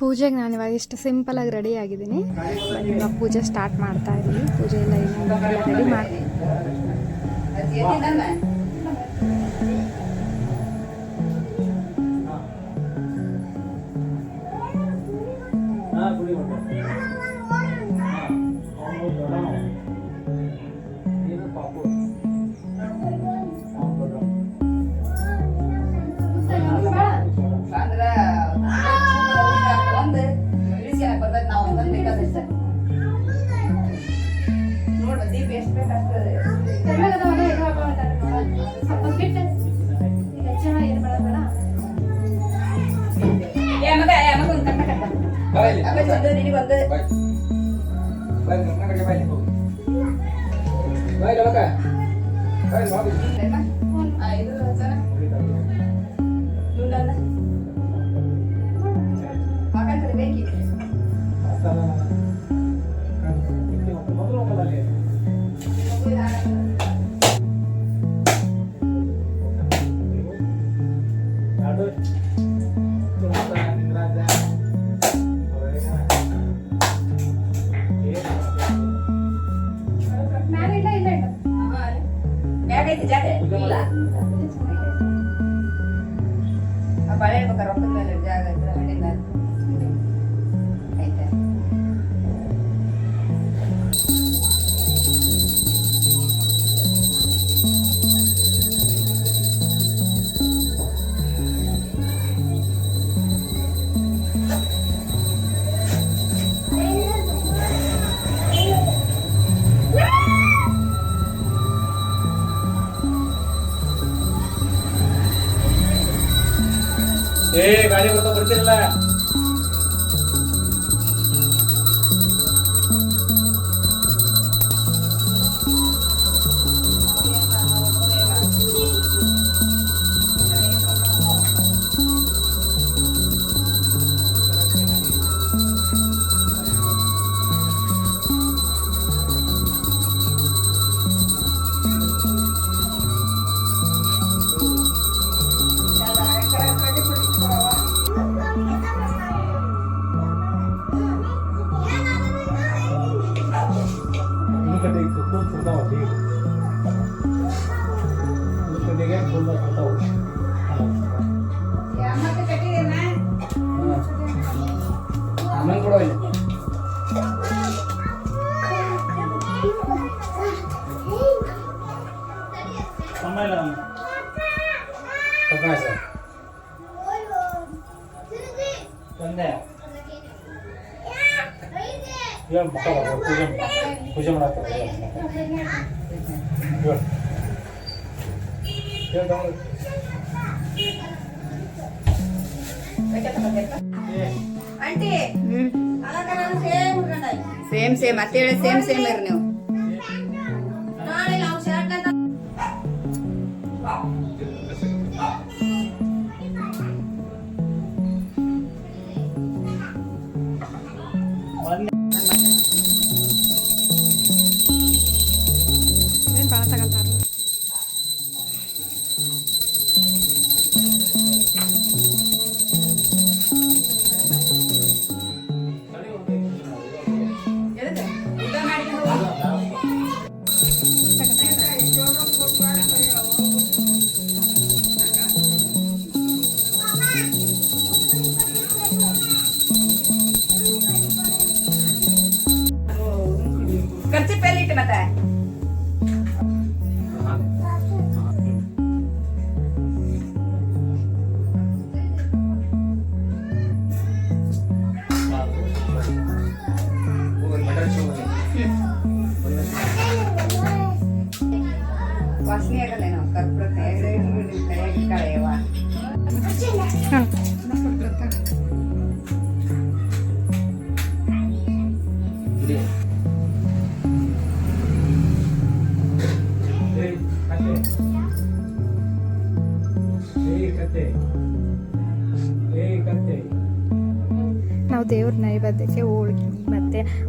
ಪೂಜೆಗೆ ನಾನು ಇವಾಗ ಇಷ್ಟು ಸಿಂಪಲಾಗಿ ರೆಡಿ ಆಗಿದ್ದೀನಿ. ಇವಾಗ ಪೂಜೆ ಸ್ಟಾರ್ಟ್ ಮಾಡ್ತಾ ಇದ್ದೀನಿ. ಪೂಜೆ ಎಲ್ಲ ಏನಾದರೂ ರೆಡಿ ಮಾಡಿ. വെച്ചിട്ട് ഇനി വന്ന് ബൈ നമുക്ക് ബൈ മാറി ഇത് വെച്ചാൽ ಸೇಮ್ ಸೇಮ್ ಅತ್ತೆ ಹೇಳಿ ಸೇಮ್ ಸೇಮ್ ಇರ್ ನೀವು.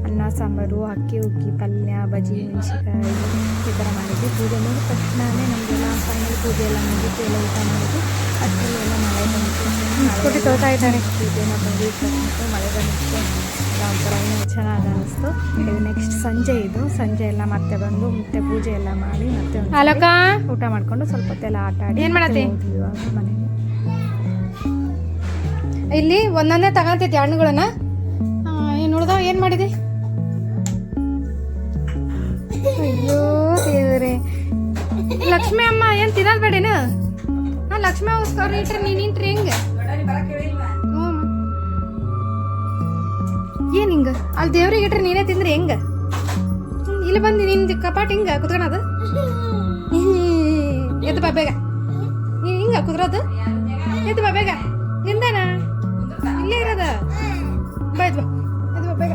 ಅನ್ನ ಸಾಂಬಾರು ಅಕ್ಕಿ ಉಕ್ಕಿ ಪಲ್ಯ ಬಜ್ಜಿ ಮೆಣಸಿಕಾಯಿ ಈ ಥರ ಮಾಡಿದ್ವಿ. ಪೂಜೆ ಮುಗಿದ ತಕ್ಷಣವೇ ನಮಗೆಲ್ಲ ಫೈನಲ್ ಪೂಜೆ ಎಲ್ಲ ಮುಗಿತು ಎಲ್ಲ ಊಟ ಮಾಡಿದ್ವಿ. ಅದರಲ್ಲಿ ಎಲ್ಲ ಮಳೆ ಬಂತು. ತೋತಾ ಇದ್ದಾರೆ. ಪೂಜೆನ ಬಂದಿತ್ತು ಮಳೆ ಬಂದಿತ್ತು ಒಂಥರ ಏನು ಚೆನ್ನಾಗಿ ಅನ್ನಿಸ್ತು ನೆಕ್ಸ್ಟ್ ಸಂಜೆ ಇದು. ಸಂಜೆ ಎಲ್ಲ ಮತ್ತೆ ಬಂದು ಮತ್ತೆ ಪೂಜೆ ಎಲ್ಲ ಮಾಡಿ ಮತ್ತೆ ಊಟ ಮಾಡಿಕೊಂಡು ಸ್ವಲ್ಪ ಹೊತ್ತೆಲ್ಲ ಆಟ ಆಡಿ ಏನು ಮಾಡತ್ತೆ? ಇಲ್ಲಿ ಒಂದೊಂದೇ ತಗೊಂತಿದ್ದೆ ಹಣ್ಣುಗಳನ್ನ? ಏನು ಉಳ್ದಾವ ಏನು ಮಾಡಿದೆ? ಅಯ್ಯೋ ದೇವ್ರೆ. ಲಕ್ಷ್ಮಿ ಅಮ್ಮ, ಏನು ತಿನ್ನೋದು ಬೇಡೇನು ಹಾಂ, ಲಕ್ಷ್ಮಿ ಅವಸ್ಕರ ಇಟ್ರೆ ನೀನು ಇಂಟ್ರಿ ಹೆಂಗೆ? ಅಮ್ಮ. ಏನ್ ಹಿಂಗ? ಅಲ್ಲಿ ದೇವ್ರಿಗೆ ಇಟ್ರೆ ನೀನೇ ತಿಂದ್ರೆ ಹೆಂಗ? ಇಲ್ಲಿ ಬಂದು ನಿಂದು ಕಪಾಟ್ ಹಿಂಗ ಕುತ್ಕೊಳದು? ಎದ್ದು ಬಾ ಬೇಗ. ನೀನ್ ಹಿಂಗ ಕುದ್ರೋದು ಎದ್ದು ಬಾ ಬೇಗ. ನಿಂದನ? ಇಲ್ಲೇ ಇರೋದ? ಬಾ ಎದ್ದು ಬಾ ಬಾ ಬೇಗ.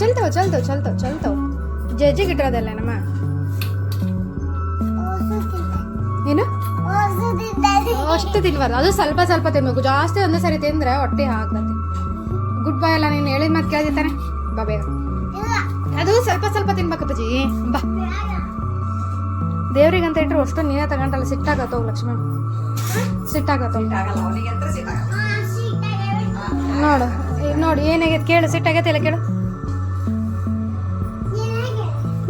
ಚಲ್ತವ ಚಲ್ತವ ಚಲ್ತವ ಚಲ್ತವ ಜಜ್ಜಿಗೆ ಇಟ್ಟಿರೋದಲ್ಲ ನಮ್ಮ ಏನು? ಅಷ್ಟು ತಿನ್ಬಾರ್ದು ಅದು ಸ್ವಲ್ಪ ಸ್ವಲ್ಪ ತಿನ್ಬೇಕು. ಜಾಸ್ತಿ ಒಂದೇ ಸರಿ ತಿಂದ್ರೆ ಹೊಟ್ಟೆ ಹಾಕ್ತತಿ ಗುಡ್ ಬೈ ಅಲ್ಲ ನೀನು ಹೇಳಿದ ಮತ್ತೆ ಕೇಳಿದ್ದಾನೆ ಬಾ ಬೇಗ. ಅದು ಸ್ವಲ್ಪ ಸ್ವಲ್ಪ ತಿನ್ಬೇಕಪ್ಪಜಿ ಬಾ. ದೇವ್ರಿಗಂತ ಅಂತ ಇಟ್ರೆ ಅಷ್ಟು ನೀನೇ ತಗೊಂಡಲ್ಲ. ಸಿಟ್ಟಾಗತ್ತೋ ಲಕ್ಷ್ಮಣ್. ಸಿಟ್ಟಾಗತ್ತ ನೋಡು. ಏ, ನೋಡಿ ಏನಾಗೈತೆ ಕೇಳು ಸಿಟ್ಟಾಗೈತೆ ಇಲ್ಲ ಕೇಳು.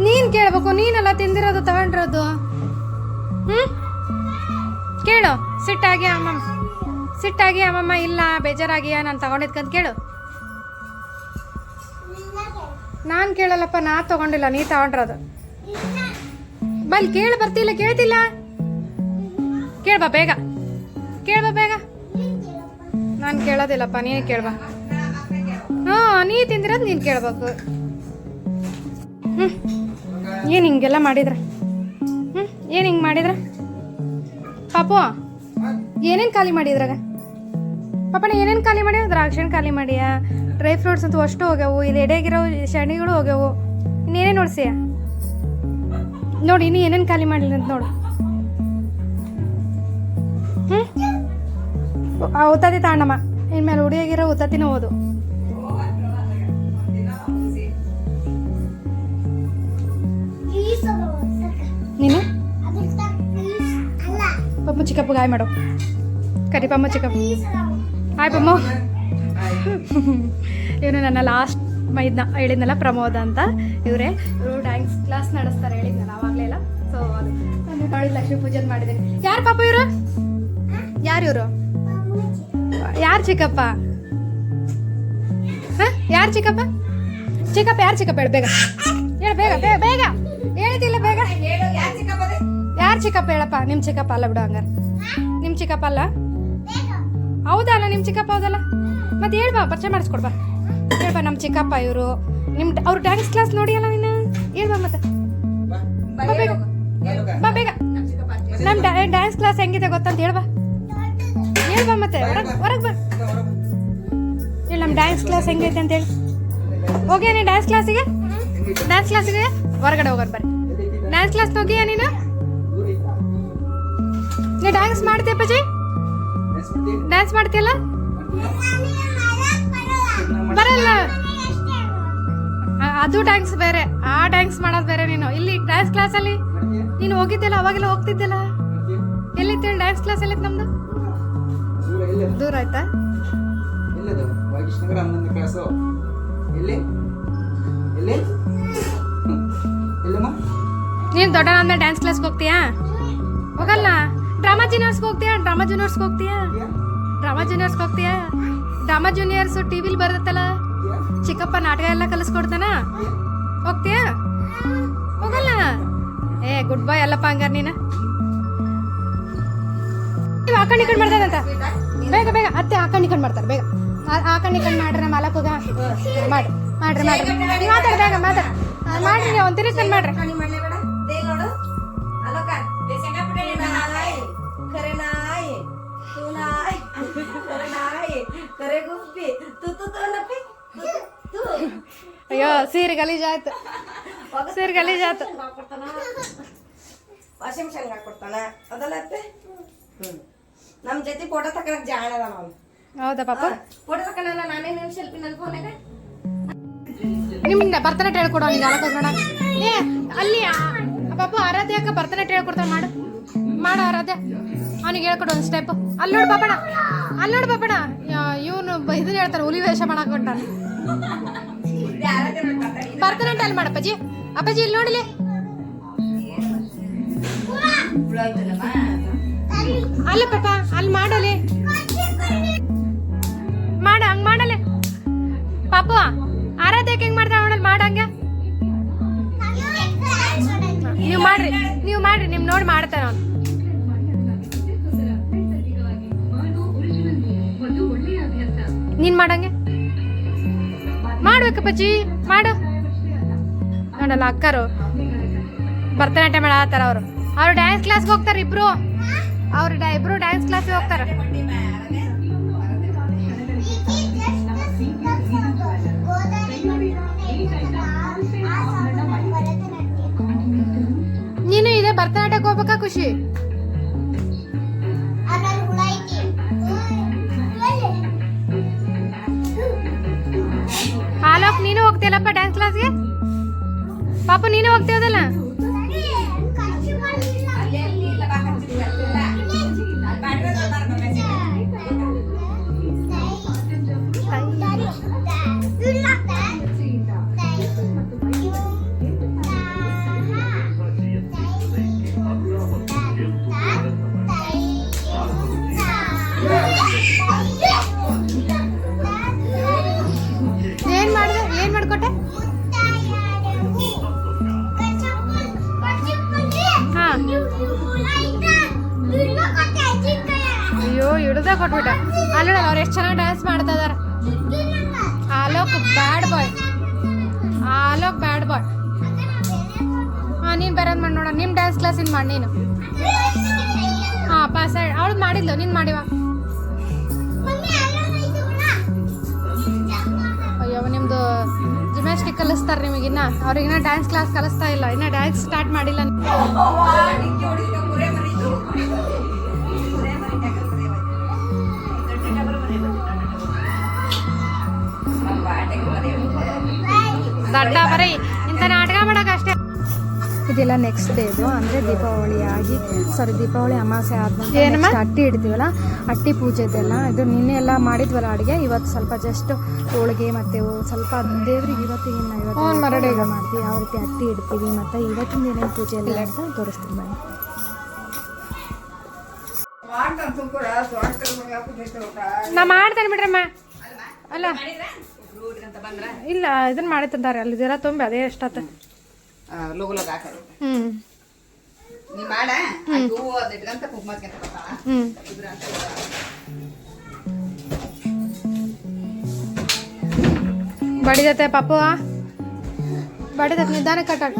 ನೀನ್ ಕೇಳ್ಬೇಕು ನೀನೆಲ್ಲ ತಿಂದಿರೋದು ತಗೊಂಡಿರೋದು. ಹ್ಮ್? ಕೇಳು ಸಿಟ್ಟಾಗಿ ಅಮ್ಮಮ್ಮ ಸಿಟ್ಟಾಗಿ ಅಮ್ಮಮ್ಮ ಇಲ್ಲ ಬೇಜಾರಾಗಿಯ ನಾನು ತಗೊಂಡಿದ್ಕಂತ ಕೇಳು. ನಾನು ಕೇಳಲ್ಲಪ್ಪ ನಾ ತಗೊಂಡಿಲ್ಲ ನೀ ತಗೊಂಡಿರೋದು. ಬಲ್ ಕೇಳು ಬರ್ತಿಲ್ಲ ಕೇಳ್ತಿಲ್ಲ? ಕೇಳ್ಬಾ ಬೇಗ. ಕೇಳ್ಬಾ ಬೇಗ. ನಾನು ಕೇಳೋದಿಲ್ಲಪ್ಪ ನೀನು ಕೇಳ್ಬಾ. ಹ್ಞೂ ನೀ ತಿಂದಿರೋದು ನೀನು ಕೇಳ್ಬೇಕು. ಹ್ಞೂ ಏನು ಹಿಂಗೆಲ್ಲ ಮಾಡಿದ್ರ? ಹ್ಞೂ ಏನು ಹಿಂಗೆ ಮಾಡಿದ್ರ? ಪಾಪು, ಏನೇನು ಖಾಲಿ ಮಾಡಿದ್ರಾಗ? ಪಾಪಣ್ಣ, ಏನೇನು ಖಾಲಿ ಮಾಡ್ಯಾವ ದ್ರಾಕ್ಷಿ ಖಾಲಿ ಮಾಡ್ಯಾ? ಡ್ರೈ ಫ್ರೂಟ್ಸ್ ಅಂತೂ ಅಷ್ಟು ಹೋಗ್ಯಾವು ಇಲ್ಲಿ ಎಡೆಗಿರೋ ಶಣಿಗಳು ಹೋಗ್ಯಾವು. ಇನ್ನೇನೇನು ನೋಡ್ಸಿಯ? ನೋಡಿ, ಇನ್ನು ಏನೇನು ಖಾಲಿ ಮಾಡಿಲ್ಲ ಅಂತ ನೋಡು. ಹ್ಞೂ ಉತ್ತತ್ತಿ ತಾಂಡಮ್ಮ. ಇನ್ಮೇಲೆ ಹುಡಿಯಾಗಿರೋ ಉತ್ತತ್ತಿನ ಓದು. ಚಿಕ್ಕಪ್ಪ ಗಾಯ ಮಾಡು. ಕರಿ ಪಮ್ಮ, ಚಿಕ್ಕಪ್ಪ. ಹಾಯ್ ಪಮ್ಮ. ಇವನು ನನ್ನ ಲಾಸ್ಟ್ ಮೈದ್ನ, ಹೇಳಿದ್ನಲ್ಲ, ಪ್ರಮೋದ ಅಂತ. ಇವರೇ, ಇವರು ಡ್ಯಾನ್ಸ್ ಕ್ಲಾಸ್ ನಡೆಸ್ತಾರೆ, ಹೇಳಿದ್ನಲ್ಲ ಆವಾಗಲೇ ಎಲ್ಲ. ಸೊ ಅದು ನಾನು ಲಕ್ಷ್ಮೀ ಪೂಜೆ ಮಾಡಿದ್ದೀನಿ. ಯಾರು ಪಾಪ ಇವರು? ಯಾರು ಇವರು? ಯಾರು ಚಿಕ್ಕಪ್ಪ? ಯಾರು ಚಿಕ್ಕಪ್ಪ? ಚಿಕ್ಕಪ್ಪ, ಯಾರು ಚಿಕ್ಕಪ್ಪ? ಹೇಳಿ, ಬೇಗ. ಹೇಳು, ಬೇಗ ಬೇಗ ಬೇಗ. ಚಿಕ್ಕಪ್ಪ ಹೇಳಪ್ಪ ನಿಮ್ಮ ಚಿಕ್ಕಪ್ಪ ಅಲ್ಲ ಬಿಡು ಹಂಗಾರೆ. ನಿಮ್ಮ ಚಿಕ್ಕಪ್ಪ ಅಲ್ಲ? ಹೌದಲ್ಲ ನಿಮ್ಮ ಚಿಕ್ಕಪ್ಪ ಹೌದಲ್ಲ? ಮತ್ತೆ ಹೇಳ್ಬಾ ಪರಿಚಯ ಮಾಡಿಸ್ಕೊಡ್ಬಾ ಹೇಳ್ಬಾ ನಮ್ಮ ಚಿಕ್ಕಪ್ಪ ಇವರು. ನಿಮ್ಮ ಅವ್ರು ಡ್ಯಾನ್ಸ್ ಕ್ಲಾಸ್ ನೋಡಿ ಅಲ್ಲ ನೀನು ಹೇಳ್ಬಾ ಮತ್ತೆ. ಬಾ ಬೇಗ. ನಮ್ಮ ಡ್ಯಾನ್ಸ್ ಕ್ಲಾಸ್ ಹೆಂಗಿದೆ ಗೊತ್ತಂತ ಹೇಳ್ಬಾ ಹೇಳ್ಬಾ ಮತ್ತೆ ಹೊರಗ್ ಹೊರಗೆ ಬಾ. ಹೇಳಿ ನಮ್ಮ ಡ್ಯಾನ್ಸ್ ಕ್ಲಾಸ್ ಹೆಂಗೈತೆ ಅಂತ ಹೇಳಿ. ಹೋಗ್ಯಾ ನೀನು ಡ್ಯಾನ್ಸ್ ಕ್ಲಾಸಿಗೆ ಡ್ಯಾನ್ಸ್ ಕ್ಲಾಸಿಗೆ ಹೊರಗಡೆ ಹೋಗೋಣ ಬರ್ರಿ ಡ್ಯಾನ್ಸ್ ಕ್ಲಾಸ್ ಹೋಗಿಯಾ ನೀನು? ನೀ ಡ್ಯಾನ್ಸ್ ಮಾಡ್ತೀಯ ಪಜಿ ಡ್ಯಾನ್ಸ್ ಮಾಡ್ತೀಯಲ್ಲ? ಬರಲ್ಲ. ಅದು ಡ್ಯಾನ್ಸ್ ಬೇರೆ. ಆ ಡ್ಯಾನ್ಸ್ ಮಾಡೋದು ಬೇರೆ ನೀನು. ಇಲ್ಲಿ ಡ್ಯಾನ್ಸ್ ಕ್ಲಾಸಲ್ಲಿ ನೀನು ಹೋಗಿದ್ದಿಲ್ಲ ಅವಾಗೆಲ್ಲ ಹೋಗ್ತಿದ್ದಿಲ್ಲ ಎಲ್ಲಿತ್ತು ಡ್ಯಾನ್ಸ್ ಕ್ಲಾಸ್ ಎಲ್ಲಿತ್ತು ನಮ್ದು? ದೂರ ಆಯ್ತಾ? ನೀನ್ ಕ್ಲಾಸು ದೊಡ್ಡ ಡ್ಯಾನ್ಸ್ ಕ್ಲಾಸ್ಗೆ ಹೋಗ್ತೀಯಾ? ಹೋಗಲ್ಲ. ಡ್ರಾಮಾ ಜೂನಿಯರ್ಸ್ಗೆ ಹೋಗ್ತೀಯಾ? ಡ್ರಾಮಾ ಜೂನಿಯರ್ಸ್ಗೆ ಹೋಗ್ತೀಯಾ? ಡ್ರಾಮಾ ಜೂನಿಯರ್ಸ್ಗೆ ಹೋಗ್ತೀಯಾ? ಡ್ರಾಮಾ ಜೂನಿಯರ್ಸ್ ಟಿವಿಲಿ ಬರುತ್ತಲ್ಲ? ಚಿಕ್ಕಪ್ಪ ನಾಟಕ ಎಲ್ಲ ಕಲಿಸ್ಕೊಡ್ತಾನ? ಹೋಗ್ತೀಯಾ? ಹೋಗಲ್ಲ? ಏ ಗುಡ್ ಬಾಯ್ ಅಲ್ಲಪ್ಪ ಹಂಗಾರ ನೀನು. ಕಣ್ಣಿ ಕಣ್ ಮಾಡ್ತಾರಂತ? ಬೇಗ ಬೇಗ, ಅತ್ತೆ ಕಣ್ಣಿ ಕಣ್ ಮಾಡ್ತಾರೆ, ಬೇಗ. ಆ- ಆ ಮಾಡ್ರ ಕಣ್ ಮಾಡ್ರಿ ಮಾಡ್ರಿ ಮಾಡ್ರಿ. ಮಾತಾಡಿ ಬೇಗ ಮಾತಾಡಿ ಮಾಡ್ರಿ ಒಂದ್ ತಿರುಗಿ ಮಾಡ್ರಿ. ಅಯ್ಯೋ ಸೀರೆ ಗಲೀಜಾಯ್ತು. ಸೀರೆ ಗಲೀಜಾಯ್ತು. ಆಯ್ತು ವಾಷಿಂಗ್ ಮಿಷನ್ ಹಾಕೊಡ್ತಾನ ಅದಲ್ಲ ಅತ್ತೆ? ಹ್ಮ್. ನಮ್ ಜೊತೆ ಫೋಟೋ ತಕೊಳಕ್ ಜಾಣ ಅದ ನಾವು ಹೌದಾ ಪಾಪ? ಫೋಟೋ ತಕೊಂಡಲ್ಲ ನಾನೇ ನಿನ್ ಸೆಲ್ಫಿ ನನ್ನ ಫೋನಾಗ ನಿಮ್ಮಿಂದ ಭರತನಾಟ್ಯ ಹೇಳ್ಕೊಡು ಅವ್ನಿಗೆ ಅಲ್ಲ ನೋಡ ಏ ಅಲ್ಲಿ ಪಾಪ ಆರಾಧ್ಯ ಅಕ್ಕ ಭರತನಾಟ್ಯ ಹೇಳ್ಕೊಡ್ತಾನೆ ಮಾಡು. ಮಾಡು ಆರಾಧ್ಯ. ಅವನಿಗೆ ಹೇಳ್ಕೊಡು ಒಂದು ಸ್ಟೆಪ್ ಅಲ್ಲಿ ನೋಡು ಪಾಪಣ ಅಲ್ಲಿ ನೋಡು ಪಾಪಣ ಇವನು ಇದನ್ನ ಹೇಳ್ತಾನೆ, ಹುಲಿ ವೇಷ ಮಾಡಕ್ ಹೊಂಟಾನ. ಭರತನಾಟ್ಯ ಅಲ್ಲಿ ಮಾಡಪ್ಪಾಜಿ ಅಪ್ಪಾಜಿ. ಇಲ್ಲಿ ನೋಡಿಲಿ ಅಲ್ಲ ಪಾಪ, ಅಲ್ಲಿ ಮಾಡಲಿ. ಮಾಡ, ಹಂಗ್ ಮಾಡಲೆ. ಪಾಪು ಆರಾಧ್ಯಕ್ಕೆ ಹೆಂಗ್ ಮಾಡ್ತಾ ಅವಳಲ್ಲಿ ಮಾಡಂಗೆ ನೀವು ಮಾಡ್ರಿ ನೀವು ಮಾಡ್ರಿ, ನಿಮ್ ನೋಡಿ ಮಾಡ್ತಾನ ಅವ್ನು. ನೀನ್ ಮಾಡಂಗೆ? ಮಾಡ್ಬೇಕಪ್ಪಜ್ಜಿ ಮಾಡು. ನೋಡಲ್ಲ ಅಕ್ಕರು, ಭರತನಾಟ್ಯ ಮಾಡತ್ತಾರ ಅವರು. ಅವ್ರು ಡ್ಯಾನ್ಸ್ ಕ್ಲಾಸ್ಗೆ ಹೋಗ್ತಾರೆ ಇಬ್ರು. ಅವ್ರು ಇಬ್ರು ಡ್ಯಾನ್ಸ್ ಕ್ಲಾಸ್ಗೆ ಹೋಗ್ತಾರೆ. ನೀನು ಇದೆ ಭರತನಾಟ್ಯಕ್ಕೆ ಹೋಗ್ಬೇಕಾ ಖುಷಿ? ಹೋಗ್ತೀಯಲ್ಲಪ್ಪ ಡ್ಯಾನ್ಸ್ ಕ್ಲಾಸ್ಗೆ ಪಾಪ ನೀನು ಹೋಗ್ತೀವದಲ್ಲ ಕಲಿಸ್ತಾರೆ ನಿಮಗಿನ್ನ ಅವ್ರಿಗಿನ್ನ ಡ್ಯಾನ್ಸ್ ಕ್ಲಾಸ್ ಕಲಿಸ್ತಾ ಇಲ್ಲ. ಇನ್ನ ಡ್ಯಾನ್ಸ್ ಸ್ಟಾರ್ಟ್ ಮಾಡಿಲ್ಲ. ದಡ್ಡ ಬರೀ. ಇದೆಲ್ಲ ನೆಕ್ಸ್ಟ್ ಡೇದು ಅಂದರೆ ದೀಪಾವಳಿ ಆಗಿ ಸಾರಿ ದೀಪಾವಳಿ ಅಮಾಸೆ ಆದ್ಮೇಲೆ ಅಟ್ಟಿ ಇಡ್ತೀವಲ್ಲ ಅಟ್ಟಿ ಪೂಜೆದೆಲ್ಲ ಇದು ನಿನ್ನೆ ಎಲ್ಲ ಮಾಡಿದ್ವಲ್ಲ ಅಡುಗೆ ಇವತ್ತು ಸ್ವಲ್ಪ ಜಸ್ಟ್ ಹೋಳಿಗೆ ಮತ್ತು ಸ್ವಲ್ಪ ದೇವ್ರಿಗೆ ಇವತ್ತಿಗೆ ಇವತ್ತು. ಮಾಡ್ತೀವಿ. ಯಾವ ರೀತಿ ಅಟ್ಟಿ ಇಡ್ತೀವಿ ಮತ್ತು ಇವತ್ತಿನ ಏನೇನು ಪೂಜೆ ಎಲ್ಲ ಅಂತ ತೋರಿಸ್ತೀನಿ ಬನ್ನಿ ನಾ ಮಾಡ್ತೇನೆ ಬಿಡ್ರಮ್ಮ. ಅಲ್ಲ ಇಲ್ಲ ಇದನ್ನ ಮಾಡಿ ತಂದಾರೆ ಅಲ್ಲಿ ಇದೆಲ್ಲ ತುಂಬಿ ಅದೇ ಎಷ್ಟಾತ ಲಗು ಲಗ ಹಾಕೋದು ನೀ ಮಾಡ. ಹೂವು ಅದ್ ಇಟ್ಕಂತ ಕುಂಕುಮಕ್ಕೆ ಅಂತ ಬಡಿದತ್ತೆ ಪಾಪು ಬಡಿದತ್ ನಿಧಾನ ಕಟ್ಟಾಕ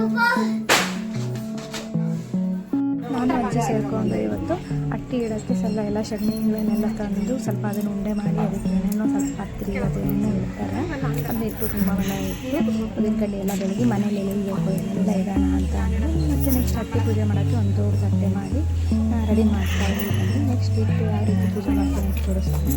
ನಾನು ಅಜ್ಜಿ ಸೇರಿಕೊಂಡು ಇವತ್ತು ಅಟ್ಟಿ ಇಡೋಕ್ಕೆ ಸ್ವಲ್ಪ ಎಲ್ಲ ಸಗಣಿಗಳನ್ನೆಲ್ಲ ತಂದು ಸ್ವಲ್ಪ ಅದನ್ನು ಉಂಡೆ ಮಾಡಿ ಅದಕ್ಕೆ ಏನೇನೋ ಸ್ವಲ್ಪ ಹತ್ತಿರ ಅದೇನೋ ಇಡ್ತಾರೆ. ಅದನ್ನ ಇಟ್ಟು ತುಂಬ ಒಳ್ಳೆ ಇಟ್ಟು ಅದನ್ನ ಕಡ್ಡಿ ಎಲ್ಲ ಬೆಳಗ್ಗೆ ಮನೇಲಿ ಎಲ್ಲಿಬೇಕು ಎಲ್ಲ ಇಡೋಣ ಅಂತ ಅಂದರೆ ಮತ್ತು ನೆಕ್ಸ್ಟ್ ಅಟ್ಟಿ ಪೂಜೆ ಮಾಡೋಕ್ಕೆ ಒಂದು ದೊಡ್ಡ ತಟ್ಟೆ ಮಾಡಿ ರೆಡಿ ಮಾಡ್ತಾ ಇದ್ದೀನಿ ನೆಕ್ಸ್ಟ್ ಇಟ್ಟು ಯಾವ ರೀತಿ ಪೂಜೆ ಮಾಡ್ತೀನಿ ಅಂತ ತೋರಿಸ್ತೀನಿ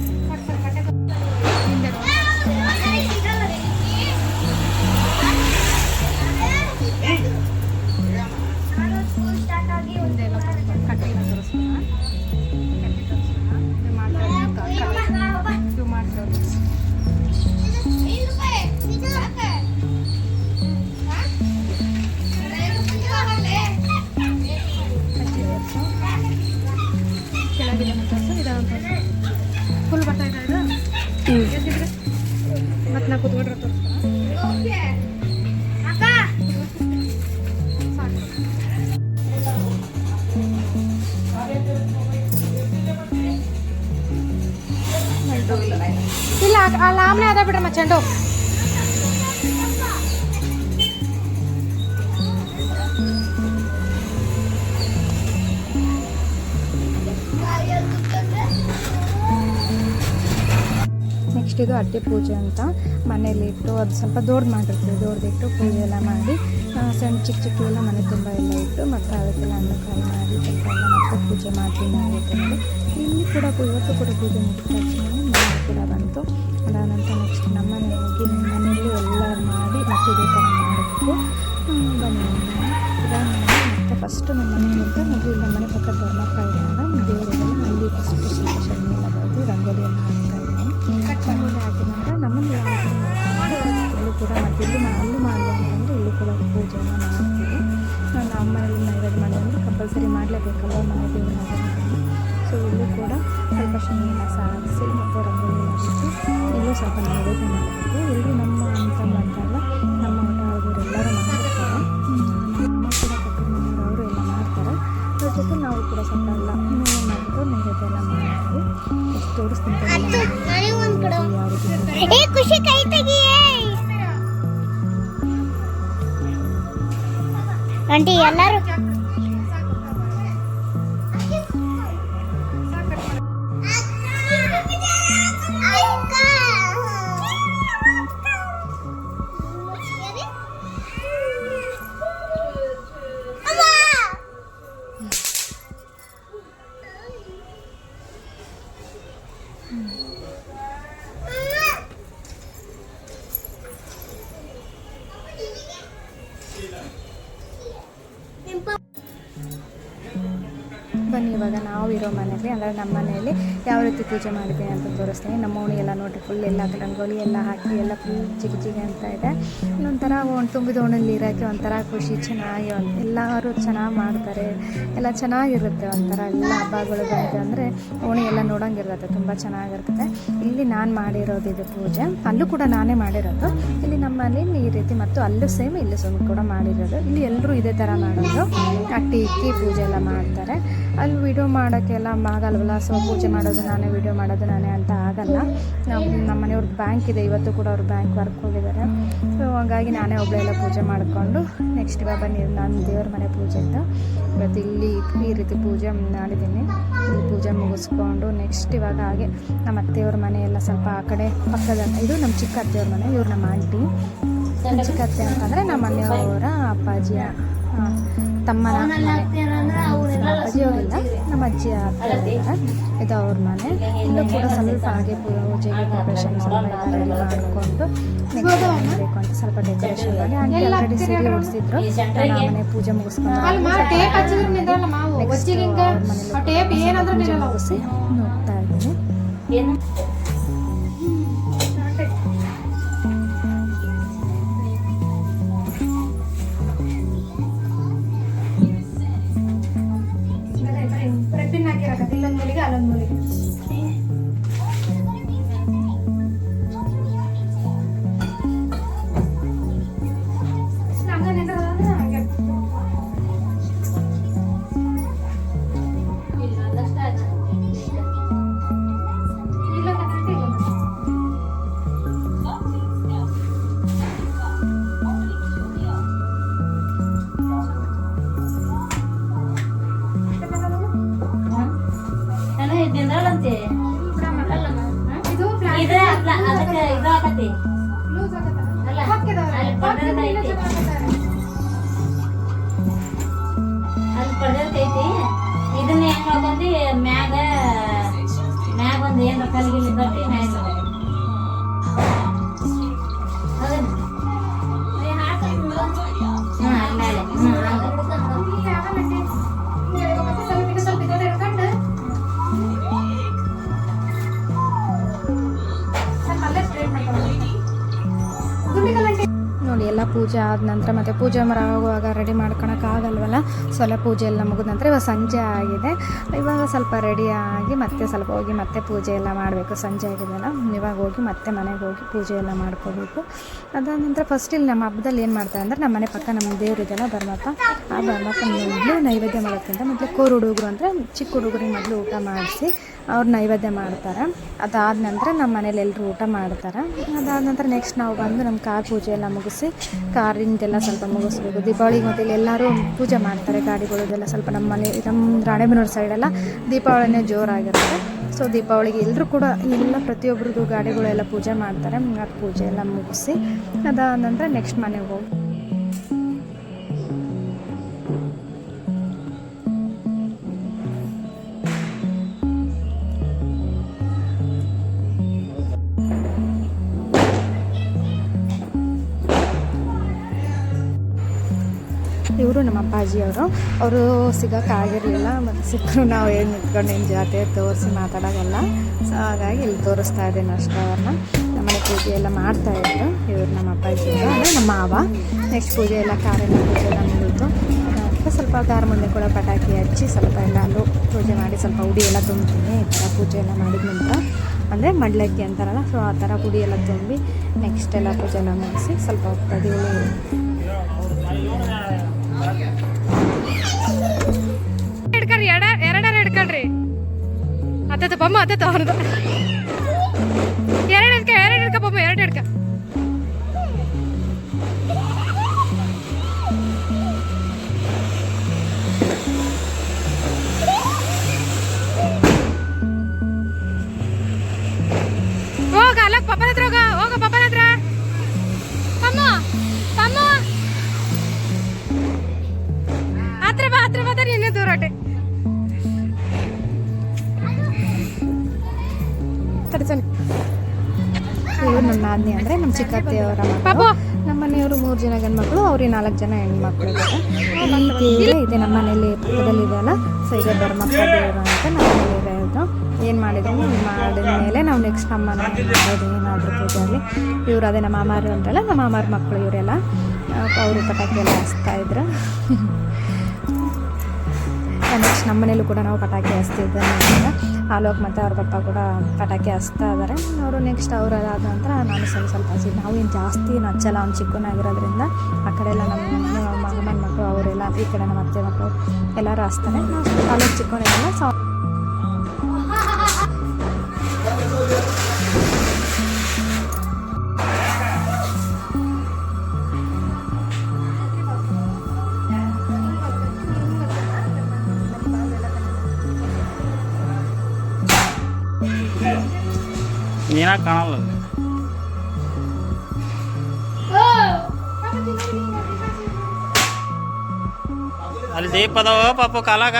ಅದ ಬಿಡ್ರಮ್ಮ ಚೆಂಡು ನೆಕ್ಸ್ಟ್ ಇದು ಅಟ್ಟಿ ಪೂಜೆ ಅಂತ ಮನೇಲಿ ಇಟ್ಟು ಅದು ಸ್ವಲ್ಪ ದೊಡ್ಡ ಮಾಡಿರ್ತೀವಿ ದೊಡ್ಡದಿಟ್ಟು ಪೂಜೆ ಎಲ್ಲ ಮಾಡಿ ಆ, ಸಣ್ಣ ಚಿಕ್ಕ ಚಿಕ್ಕ ಎಲ್ಲ ಮನೆ ತುಂಬ ಎಲ್ಲ ಇಟ್ಟು ಮತ್ತು ಅದಕ್ಕೆಲ್ಲ ಹಣ್ಣು ಕಾಯಿ ಮಾಡಿ ಸ್ವಲ್ಪ ಎಲ್ಲ ಮತ್ತೆ ಪೂಜೆ ಮಾಡ್ತೀನಿ ಆಗುತ್ತೆ ನೋಡಿ ಇಲ್ಲಿ ಕೂಡ ಪೂ- ಇವತ್ತು ಕೂಡ ಪೂಜೆ ಮುಗಿದ ತಕ್ಷಣ ಮನೆ ಕೂಡ ಬಂತು ಮಾಡೋಣ ಅಂತ ನೆಕ್ಸ್ಟ್ ನಮ್ಮ ಹೋಗಿ ಮನೆಯಲ್ಲಿ ಎಲ್ಲರೂ ಮಾಡಿ ಮತ್ತೆ ಇದೇ ಥರ ಮಾಡಬೇಕು ಮತ್ತು ಫಸ್ಟು ನಮ್ಮ ಮನೆ ಹೋಗಿ ಮೊದಲು ನಮ್ಮ ಮನೆ ಪಕ್ಕ ಧರ್ಮಪ್ಪ ಇರೋಣ ದೇವರಲ್ಲಿ ಅಲ್ಲಿ ಫಸ್ಟ್ ಶ್ರೀಕೃಷ್ಣ ಮಾಡೋದು ರಂಗೋಲಿಯನ್ನು ನಂತರ ಇದ್ದೀನಿ ಹಾಕಿದಾಗ ನಮ್ಮನ್ನು ಎಲ್ಲೂ ಕೂಡ ಮತ್ತು ಇಲ್ಲಿ ಅಲ್ಲಿ ಮಾಡಿದೆ ಅಂತಂದರೆ ಇಲ್ಲೂ ಕೂಡ ಪೂಜೆಯನ್ನು ಮಾಡ್ತೀವಿ. ನಾನು ನಮ್ಮ ಮನೆಯಲ್ಲಿ ನೈವೇದ್ಯ ಮಾಡಿದೆ ಕಂಪಲ್ಸರಿ ಮಾಡಲೇಬೇಕಲ್ಲ ಮನೆ ದೇವರ ಸೊ ಇಲ್ಲಿ ಕೂಡ ಸ್ವಲ್ಪ ಶನಿಯನ್ನು ಸಾರಿಸಿ ಮತ್ತು ರಂಗೋಲಿ ಇಲ್ಲೂ ಸ್ವಲ್ಪ ನೈವೇದ್ಯ ಮಾಡಬೇಕು ಎಲ್ಲರೂ ನಮ್ಮ ಅಂತ ಮಾಡ್ತಾರಲ್ಲ ನಮ್ಮ ಆಟ ಆಡೋರು ಎಲ್ಲರೂ ಮಾಡಿರ್ತಾರೆ ನಮ್ಮ ಕೂಡ ಪಕ್ಕದ ಮನೆಯವರು ಎಲ್ಲ ಮಾಡ್ತಾರೆ ಅದ್ರ ಜೊತೆ ನಾವು ಕೂಡ ಸ್ವಲ್ಪ ಎಲ್ಲ ಮಾಡಿಬಿಟ್ಟು ನೈವೇದ್ಯ ಎಲ್ಲ ಮಾಡ್ತೀವಿ ಎಷ್ಟು ತೋರಿಸ್ತೀನಿ ಯಾವ ರೀತಿ ಖುಷಿ ಕೈ ತೆಗಿಯೇ ಆಂಟಿ ಎಲ್ಲರೂ ಬನ್ನಿ ಇವಾಗ ನಾವು ಇರೋ ಮನೆಯಲ್ಲಿ, ಅಂದರೆ ನಮ್ಮ ಮನೆಯಲ್ಲಿ ಯಾವ ರೀತಿ ಪೂಜೆ ಮಾಡಿದ್ದೀನಿ ಅಂತ ತೋರಿಸ್ತೀನಿ. ನಮ್ಮ ಓಣಿ ಎಲ್ಲ ನೋಡಿ ಫುಲ್ ಎಲ್ಲ ರಂಗೋಲಿ ಎಲ್ಲ ಹಾಕಿ ಎಲ್ಲ ಫುಲ್ ಚಿಗಿ ಚಿಗಿ ಅಂತ ಇದೆ. ಒಂಥರ ಒಂದು ತುಂಬಿದ ಓಣಲ್ಲಿ ಇರೋಕ್ಕೆ ಒಂಥರ ಖುಷಿ, ಚೆನ್ನಾಗಿ ಎಲ್ಲರೂ ಚೆನ್ನಾಗಿ ಮಾಡ್ತಾರೆ. ಎಲ್ಲ ಚೆನ್ನಾಗಿರುತ್ತೆ ಒಂಥರ, ಎಲ್ಲ ಹಬ್ಬಗಳು ಬಂತು ಅಂದರೆ ಓಣಿ ಎಲ್ಲ ನೋಡೋಂಗಿರುತ್ತೆ, ತುಂಬ ಚೆನ್ನಾಗಿರ್ತದೆ ಇಲ್ಲಿ ನಾನು ಮಾಡಿರೋದು ಇದು ಪೂಜೆ. ಅಲ್ಲೂ ಕೂಡ ನಾನೇ ಮಾಡಿರೋದು. ಇಲ್ಲಿ ನಮ್ಮ ಮನೇಲಿ ಈ ರೀತಿ ಮತ್ತು ಅಲ್ಲೂ ಸೇಮ್, ಇಲ್ಲಿ ಸೇಮ್ ಕೂಡ ಮಾಡಿರೋದು. ಇಲ್ಲಿ ಎಲ್ಲರೂ ಇದೇ ಥರ ಮಾಡೋದು. ಅಟ್ಟಿ ಇಕ್ಕಿ ಪೂಜೆ ಎಲ್ಲ ಮಾಡ್ತಾರೆ. ಅಲ್ಲಿ ವಿಡಿಯೋ ಮಾಡೋಕ್ಕೆಲ್ಲ ಆಗಲ್ವಲ್ಲ? ಸೊ ಪೂಜೆ ಮಾಡೋದು ನಾನೇ ವಿಡಿಯೋ ಮಾಡೋದು ನಾನೇ ಅಂತ ಆಗಲ್ಲ. ನಮ್ಮ ಮನೆಯವ್ರದ್ದು ಬ್ಯಾಂಕ್ ಇದೆ. ಇವತ್ತು ಕೂಡ ಅವ್ರು ಬ್ಯಾಂಕ್ ವರ್ಕ್ ಹೋಗಿದ್ದಾರೆ. ಸೊ ಹಾಗಾಗಿ ನಾನೇ ಒಬ್ಬಳೆಲ್ಲ ಪೂಜೆ ಮಾಡಿಕೊಂಡು ನೆಕ್ಸ್ಟ್ ಇವಾಗ ಬನ್ನಿ ನಾನು ದೇವ್ರ ಮನೆ ಪೂಜೆ ಅಂತ. ಇವತ್ತು ಇಲ್ಲಿ ಈ ರೀತಿ ಪೂಜೆ ಮಾಡಿದ್ದೀನಿ. ಇಲ್ಲಿ ಪೂಜೆ ಮುಗಿಸ್ಕೊಂಡು ನೆಕ್ಸ್ಟ್ ಇವಾಗ ಹಾಗೆ ನಮ್ಮ ಅತ್ತೆಯವ್ರ ಮನೆಯೆಲ್ಲ ಸ್ವಲ್ಪ ಆ ಕಡೆ ಪಕ್ಕದ ಇದು ನಮ್ಮ ಚಿಕ್ಕ ಅತ್ತೆಯವ್ರ ಮನೆ, ಇವ್ರು ನಮ್ಮ ಆಂಟಿ ನಮ್ಮ ಚಿಕ್ಕ ಅತ್ತೆ ಅಂತಂದರೆ ನಮ್ಮ ಮನೆಯವರ ಅಪ್ಪಾಜಿಯ ತಮ್ಮನ ಮನೆ ಅಪ್ಪಾಜಿ ಅವರಿಲ್ಲ ನಮ್ಮ ಅಜ್ಜಿ ಅತ್ತೆ. ಇದು ಅವ್ರ ಮನೆ. ಇಲ್ಲೂ ಕೂಡ ಸ್ವಲ್ಪ ಹಾಗೆ ಪೂಜೆಗೆ ಪ್ರಿಪ್ರೇಷನ್ ಸ್ವಲ್ಪ ಎಲ್ಲ ರೆಡಿ ಮಾಡಿಕೊಂಡು ನೆಕ್ಸ್ಟ್ ಮಾಡಬೇಕು ಅಂತ ಸ್ವಲ್ಪ ಡೆಕೋರೇಷನ್ ಮಾಡಿ ಹಾಗೆ ಆಲ್ರೆಡಿ ಸೀರೆ ಉಡಿಸಿದ್ರು ನಾನು ಮನೆ ಪೂಜೆ ಮುಗಿಸ್ಕೊಂಡು ಏನಾದ್ರೂ ಪೂಜೆ ಮುಗಿಸಿ ನೋಡ್ತಾ ಇದ್ದೀನಿ. ಪಡೆದೈತಿ ಇದನ್ನ ಹೆಂಗ್ ಮ್ಯಾಗ ಮ್ಯಾಗ ಒಂದ್ ಏನ್ರ ಕಲ್ಗಿಲ್ಲಿ ಬರ್ತಿ ಮ್ಯಾಗ ಪೂಜೆ ಆದ ನಂತರ ಮತ್ತು ಪೂಜೆ ಮರ ಆಗುವಾಗ ರೆಡಿ ಮಾಡ್ಕೊಳಕ್ಕಾಗಲ್ವಲ್ಲ ಸೊ ಎಲ್ಲ ಪೂಜೆ ಎಲ್ಲ ಮುಗಿದ ನಂತರ ಇವಾಗ ಸಂಜೆ ಆಗಿದೆ. ಇವಾಗ ಸ್ವಲ್ಪ ರೆಡಿಯಾಗಿ ಮತ್ತೆ ಸ್ವಲ್ಪ ಹೋಗಿ ಮತ್ತೆ ಪೂಜೆ ಎಲ್ಲ ಮಾಡಬೇಕು. ಸಂಜೆ ಆಗಿದೆಯಲ್ಲ? ಇವಾಗ ಹೋಗಿ ಮತ್ತೆ ಮನೆಗೆ ಹೋಗಿ ಪೂಜೆ ಎಲ್ಲ ಮಾಡ್ಕೋಬೇಕು. ಅದಾದ ನಂತರ ಫಸ್ಟ್ ಇಲ್ಲಿ ನಮ್ಮ ಹಬ್ಬದಲ್ಲಿ ಏನು ಮಾಡ್ತಾರೆ ಅಂದರೆ ನಮ್ಮ ಮನೆ ಪಕ್ಕ ನಮ್ಮ ದೇವರಿಗೆಲ್ಲ ಧರ್ಮಪ್ಪ. ಆ ಧರ್ಮಪ್ಪ ಮೊದಲು ನೈವೇದ್ಯ ಮಾಡೋಕ್ಕಿಂತ ಮೊದಲು ಕೋರು ಹುಡುಗರು ಅಂದರೆ ಚಿಕ್ಕ ಹುಡುಗರಿಗೆ ಮೊದಲು ಊಟ ಮಾಡಿಸಿ ಅವ್ರು ನೈವೇದ್ಯ ಮಾಡ್ತಾರೆ. ಅದಾದ ನಂತರ ನಮ್ಮ ಮನೇಲಿ ಎಲ್ಲರೂ ಊಟ ಮಾಡ್ತಾರೆ. ಅದಾದ ನಂತರ ನೆಕ್ಸ್ಟ್ ನಾವು ಬಂದು ನಮ್ಮ ಕಾರ್ ಪೂಜೆ ಎಲ್ಲ ಮುಗಿಸಿ ಕಾರಿಂದೆಲ್ಲ ಸ್ವಲ್ಪ ಮುಗಿಸ್ಬೇಕು. ದೀಪಾವಳಿ ಮೊದಲು ಎಲ್ಲರೂ ಪೂಜೆ ಮಾಡ್ತಾರೆ ಗಾಡಿಗಳದೆಲ್ಲ ಸ್ವಲ್ಪ ನಮ್ಮ ಮನೆ, ನಮ್ಮ ರಾಣೆಬೆನ್ನೂರು ಸೈಡೆಲ್ಲ ದೀಪಾವಳಿನೇ ಜೋರಾಗಿರುತ್ತೆ. ಸೊ ದೀಪಾವಳಿಗೆ ಎಲ್ಲರೂ ಕೂಡ ಎಲ್ಲ ಪ್ರತಿಯೊಬ್ಬರದ್ದು ಗಾಡಿಗಳೆಲ್ಲ ಪೂಜೆ ಮಾಡ್ತಾರೆ. ಆ ಪೂಜೆ ಎಲ್ಲ ಮುಗಿಸಿ, ಅದಾದ ನಂತರ ನೆಕ್ಸ್ಟ್ ಮನೆಗೆ ಹೋಗಿ ಅಪ್ಪಾಜಿಯವರು, ಅವರು ಸಿಗೋಕ್ಕಾಗಿರಲಿಲ್ಲ, ಮತ್ತು ಸಿಕ್ಕರು ನಾವು ಏನು ನಿಂತ್ಕೊಂಡು ನಿಮ್ಮ ಜೊತೆ ತೋರಿಸಿ ಮಾತಾಡೋಲ್ಲ ಸೊ ಹಾಗಾಗಿ ಇಲ್ಲಿ ತೋರಿಸ್ತಾ ಇದ್ದೀನಿ ಅಷ್ಟೇ ಅವ್ರನ್ನ. ನಮ್ಮನೆ ಪೂಜೆ ಎಲ್ಲ ಮಾಡ್ತಾ ಇದ್ದರು ಇವರು ನಮ್ಮ ಅಪ್ಪಾಜಿ ಅಂದರೆ ನಮ್ಮ ಮಾವ. ನೆಕ್ಸ್ಟ್ ಪೂಜೆ ಎಲ್ಲ ಕಾರೆಲ್ಲ ಪೂಜೆ ಎಲ್ಲ ಮುಗಿತು. ಸ್ವಲ್ಪ ದಾರ ಮುಂದೆ ಕೂಡ ಪಟಾಕಿ ಹಚ್ಚಿ, ಸ್ವಲ್ಪ ಎಲ್ಲ ಪೂಜೆ ಮಾಡಿ, ಸ್ವಲ್ಪ ಉಡಿ ಎಲ್ಲ ತುಂಬ್ತೀನಿ ಈ ಥರ ಪೂಜೆ ಎಲ್ಲ ಮಾಡಿದ ನಂತರ ಅಂದರೆ ಮಡ್ಲಕ್ಕಿ ಅಂತಾರಲ್ಲ ಸೊ ಆ ಥರ ಗುಡಿ ಎಲ್ಲ ತುಂಬಿ ನೆಕ್ಸ್ಟ್ ಎಲ್ಲ ಪೂಜೆ ಎಲ್ಲ ಮುಗಿಸಿ ಸ್ವಲ್ಪ ಹೋಗ್ತಾ ಹತ್ತತ್ತು ಬೊಮ್ಮ ಹತ್ತತ್ತು ನಮ್ಮ ಚಿಕ್ಕತ್ತೆಯವರ. ಮಕ್ಕಳು ನಮ್ಮ ಮನೆಯವರು ಮೂರು ಜನ ಗಂಡ್ಮಕ್ಳು ಅವ್ರಿಗೆ ನಾಲ್ಕು ಜನ ಹೆಣ್ಮಕ್ಳು ಇದ್ದಾರೆ. ಇದೆ ನಮ್ಮ ಮನೇಲಿ ಪಕ್ಕದಲ್ಲಿ ಇದೆ ಅಲ್ಲ? ಸೊ ಇದೆ ಧರ್ಮಪ್ಪ ದೇವರು ಅಂತ ನಮ್ಮ ಮನೇಲಿ ಇರೋದು ಏನು ಮಾಡಿದ್ರು? ಮಾಡಿದ ಮೇಲೆ ನಾವು ನೆಕ್ಸ್ಟ್ ನಮ್ಮ ಮಾಡ್ಬೋದು ಏನಾದರೂ ಪೂಜೆ ಆಗಲಿ. ಇವರು ಅದೇ ನಮ್ಮ ಮಾಮಾರು ಅಂತಲ್ಲ ನಮ್ಮ ಮಾಮಾರ ಮಕ್ಕಳು ಇವರೆಲ್ಲ. ಅವರು ಪಟಾಕಿ ಎಲ್ಲ ಹಚ್ತಾ ಇದ್ರು. ನಮ್ಮ ಮನೇಲೂ ಕೂಡ ನಾವು ಪಟಾಕಿ ಹಚ್ತಿದ್ದೇನೆ ಆಲೋಕ್ ಮತ್ತು ಅವ್ರ ಪಪ್ಪ ಕೂಡ ಪಟಾಕಿ ಹಚ್ತಾ ಇದ್ದಾರೆ. ಅವರು ನೆಕ್ಸ್ಟ್ ಅವರು ಅದಾದ ನಂತರ ನಾನು ಸ್ವಲ್ಪ ಸ್ವಲ್ಪ ಹಸಿ ನಾವು ಏನು ಜಾಸ್ತಿ ಹಚ್ಚಲ್ಲ ಅವ್ನು ಚಿಕ್ಕನಾಗಿರೋದ್ರಿಂದ ಆ ಕಡೆ ಎಲ್ಲ ನಮ್ಮ ಮಗನ ಮಕ್ಕಳು ಅವರೆಲ್ಲ ಈ ಕಡೆ ನಮ್ಮ ಅತ್ತೆ ಮಕ್ಕಳು ಎಲ್ಲರೂ ಹಚ್ತಾರೆ. ನಾವು ಆಲೋಕ್ ಚಿಕ್ಕವನಿರಲ್ಲ ಕಾಣಲ್ಲ. ಅಲ್ಲಿ ದೀಪ ಅದಾವ ಪಾಪ ಕಾಲಾಗ.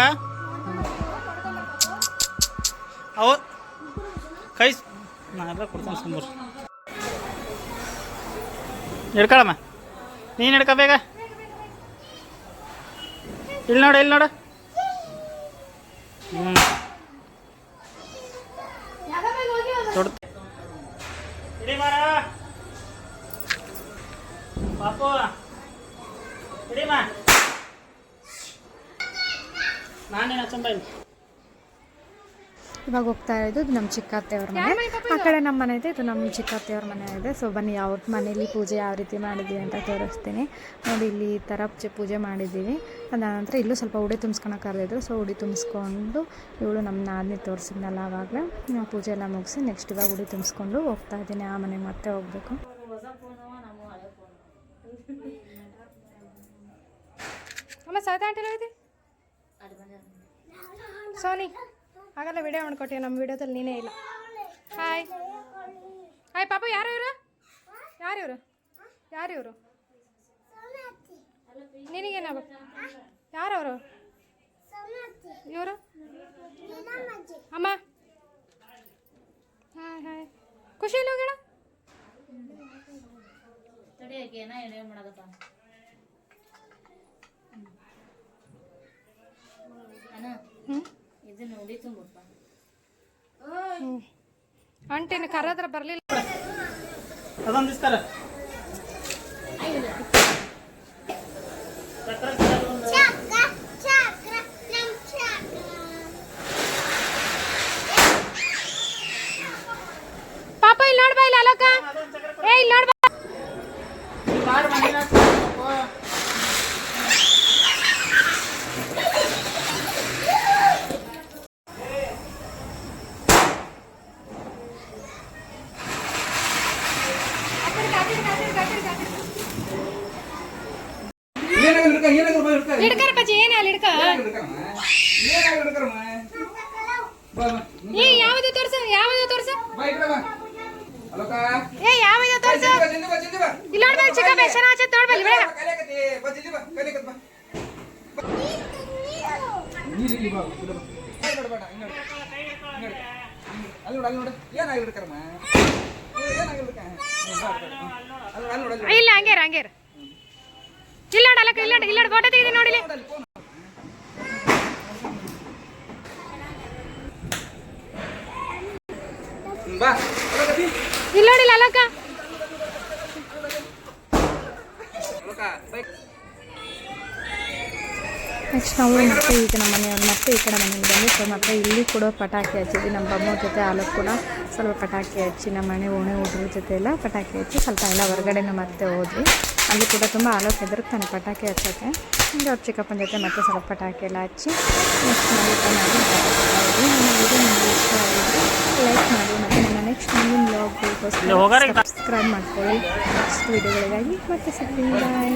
ಅವು ಕೈ ನಾ ಎಲ್ಲ ಕೊಡ್ತೀನಿ ಸುಂಬರ್. ಹಿಡ್ಕೊಳಮ್ಮ. ನೀನು ಹಿಡ್ಕ ಬೇಗ. ಇಲ್ಲಿ ನೋಡು ಇಲ್ಲಿ ನೋಡು. ಹ್ಞೂ ಹಿಡಿ ಮಾರ. ಪಾಪು. ಹಿಡಿಮಾ ನಾನು ಹಚ್ಚಂಬ ಇಲ್ಲಿ ಇವಾಗ ಹೋಗ್ತಾ ಇರೋದು ಇದು ನಮ್ಮ ಚಿಕ್ಕತ್ತೆಯವ್ರ ಮನೆ. ಆ ಕಡೆ ನಮ್ಮ ಮನೆ ಇದೆ ಇದು ನಮ್ಮ ಚಿಕ್ಕತ್ತೆಯವ್ರ ಮನೆ ಇದೆ. ಸೊ ಬನ್ನಿ ಅವ್ರ ಮನೇಲಿ ಪೂಜೆ ಯಾವ ರೀತಿ ಮಾಡಿದ್ದೀವಿ ಅಂತ ತೋರಿಸ್ತೀನಿ. ನೋಡಿ ಇಲ್ಲಿ ಈ ಥರ ಪೂಜೆ ಮಾಡಿದ್ದೀವಿ. ಅದಾನಂತರ ಇಲ್ಲೂ ಸ್ವಲ್ಪ ಉಡಿ ತುಂಬಿಸ್ಕೊಳಕ್ಕೆ ಕರೆದಿದ್ರು ಸೊ ಉಡಿ ತುಂಬಿಸ್ಕೊಂಡು ಇವಳು ನಮ್ಮ ನಾದಿನಿ ತೋರಿಸಿದ್ನಲ್ಲ ಆವಾಗಲೇ ನಾವು ಪೂಜೆ ಎಲ್ಲ ಮುಗಿಸಿ ನೆಕ್ಸ್ಟ್ ಇವಾಗ ಉಡಿ ತುಂಬಿಸ್ಕೊಂಡು ಹೋಗ್ತಾ ಇದ್ದೀನಿ. ಆ ಮನೆಗೆ ಮತ್ತೆ ಹೋಗಬೇಕು. ಅಮ್ಮ ಸೌದೆ ಸೋನಿ. ಆಗಲ್ಲ ವಿಡಿಯೋ ಮಾಡ್ಕೊಟ್ಟೆ ನಮ್ಮ ವಿಡಿಯೋದಲ್ಲಿ ನೀನೇ ಇಲ್ಲ. ಹಾಯ್ ಹಾಯ್ ಪಾಪ ಯಾರು ಇವರು? ಯಾರು ಇವರು? ಯಾರು ಇವರು? ನಿನಗೇನಾಗಬೇಕು? ಯಾರವರು? ಇವರು? ಅಮ್ಮ. ಹಾಯ್ ಹಾಯ್ ಖುಷಿ ಇಲ್ಲ ಹೋಗಿಡ ಮಾಡೋದಪ್ಪ? ಅಣ್ಣ. ಹ್ಞೂ ಇದನ್ನ ಉಡಿ ತುಂಬಪ್ಪ ಅಂಟಿನ ಕರೆದ್ರೆ ಬರಲಿಲ್ಲ ಅದೊಂದು ಇಸ್ತಾರ ಪಾಪ ಇಲ್ಲಿ ನೋಡ್ಬಾ ಇಲ್ಲಿ ಅಲೋಕ ಏ ಇಲ್ಲಿ ನೋಡ್ಬಾ ಏನಾಗಲ್ಲ ಹಿಡ್ಕ ಏನಾಗಲ್ಲ ಬಾ ಹಿಡ್ಕ ಹಿಡ್ಕರ ಪಜ್ಜಿ ಏನ ಅಲ್ಲಿ ಹಿಡ್ಕ ಏನಾಗಲ್ಲ ಹಿಡ್ಕಮ್ಮ ಏನಾಗಲ್ಲ ಹಿಡ್ಕಮ್ಮ ಬಾ ಬಾ ಏ ಯಾವ್ದು ತೋರ್ಸ ಯಾವ್ದು ತೋರ್ಸ ಬಾ ಈ ಕಡೆ ಬಾ ಅಲೋಕ ಏ ಯಾವ್ದು ತೋರ್ಸ ಬಾ ಜಲ್ದಿ ಬಾ ಜಲ್ದಿ ಬಾ ಇಲ್ಲಿ ನೋಡ್ಬಾ ಚಿಕ್ಕ ಬೇಸನ ಹಚ್ಚತ್ ನೋಡ್ಬಲ್ಲಿ ಬೇಗ ಕಲಿಯಾಕತ್ತಿ ಬಾ ಜಲ್ದಿ ಬಾ ಕಲಿಯಾಕತ್ ಬಾ ನೀರು ಇಲ್ಲಿ ಬಾ ಇಲ್ಲಿ ಬಾ ಅಲ್ಲಿ ನೋಡು ಬೇಡ ಹಿಂಗ್ ನೋಡು. ಹಿಂಗ್ ನೋಡು. ಅಲ್ಲಿ ನೋಡು ಅಲ್ಲಿ ನೋಡು ಏನಾಗಲ್ಲ ಹಿಡ್ಕಮ್ಮ ಏನಾಗಲ್ಲ ಹಿಡ್ಕ ಅಲ್ಲಿ ನೋಡು ಅಲ್ಲಿ ನೋಡು ಅಲ್ಲಿ ಇಲ್ಲ ಹಂಗೇರ ಹಂಗೇರ. ಇಲ್ಲ ನೋಡಲ್ಲ ಇಲ್ಲ ಇಲ್ಲ ಫೋಟೋ ತೆಗೆದಿ ನೋಡಿಲಿ ಇಲ್ಲ ನೋಡಿಲ್ಲ ಬೈ. ನೆಕ್ಸ್ಟ್ ನಾವು ಮತ್ತೆ ಈಗ ನಮ್ಮ ಮನೆಯವ್ರು ಮತ್ತೆ ಈ ಕಡೆ ಮನೆಗೆ ಬಂದು ಸೊ ಮತ್ತೆ ಇಲ್ಲಿ ಕೂಡ ಪಟಾಕಿ ಹಚ್ಚಿದ್ವಿ. ನಮ್ಮ ಬಮ್ಮವ್ರ ಜೊತೆ ಆಲೂ ಕೂಡ ಸ್ವಲ್ಪ ಪಟಾಕಿ ಹಚ್ಚಿ ನಮ್ಮ ಮನೆ ಓಣೆ ಹುಡುಗ್ರ ಜೊತೆ ಎಲ್ಲ ಪಟಾಕಿ ಹಚ್ಚಿ ಸ್ವಲ್ಪ ಎಲ್ಲ ಹೊರಗಡೆನೂ ಮತ್ತೆ ಹೋದ್ವಿ. ಅಲ್ಲಿ ಕೂಡ ತುಂಬ ಆಲೋಕ್ ಹೆದರ್ತಾನೆ ಪಟಾಕಿ ಹಚ್ಚೋಕ್ಕೆ ಹಿಂಗೆ ಅವ್ರ ಚಿಕ್ಕಪ್ಪನ ಜೊತೆ ಮತ್ತೆ ಸ್ವಲ್ಪ ಪಟಾಕಿ ಎಲ್ಲ ಹಚ್ಚಿ ನೆಕ್ಸ್ಟ್ ಮಾಡಿ ಇಷ್ಟ ಆಗಿದ್ದು ಲೈಕ್ ಮಾಡಿ ಮತ್ತು ನನ್ನ ನೆಕ್ಸ್ಟ್ ಮುಂದಿನ ಬ್ಲಾಗ್ಗೋಸ್ಕರ ಸಬ್ಸ್ಕ್ರೈಬ್ ಮಾಡ್ಕೊಳ್ಳಿ. ನೆಕ್ಸ್ಟ್ ವೀಡಿಯೋಗಳಿಗಾಗಿ ಮತ್ತೆ ಸಿಗ್ತೀನಿ. ಬಾಯ್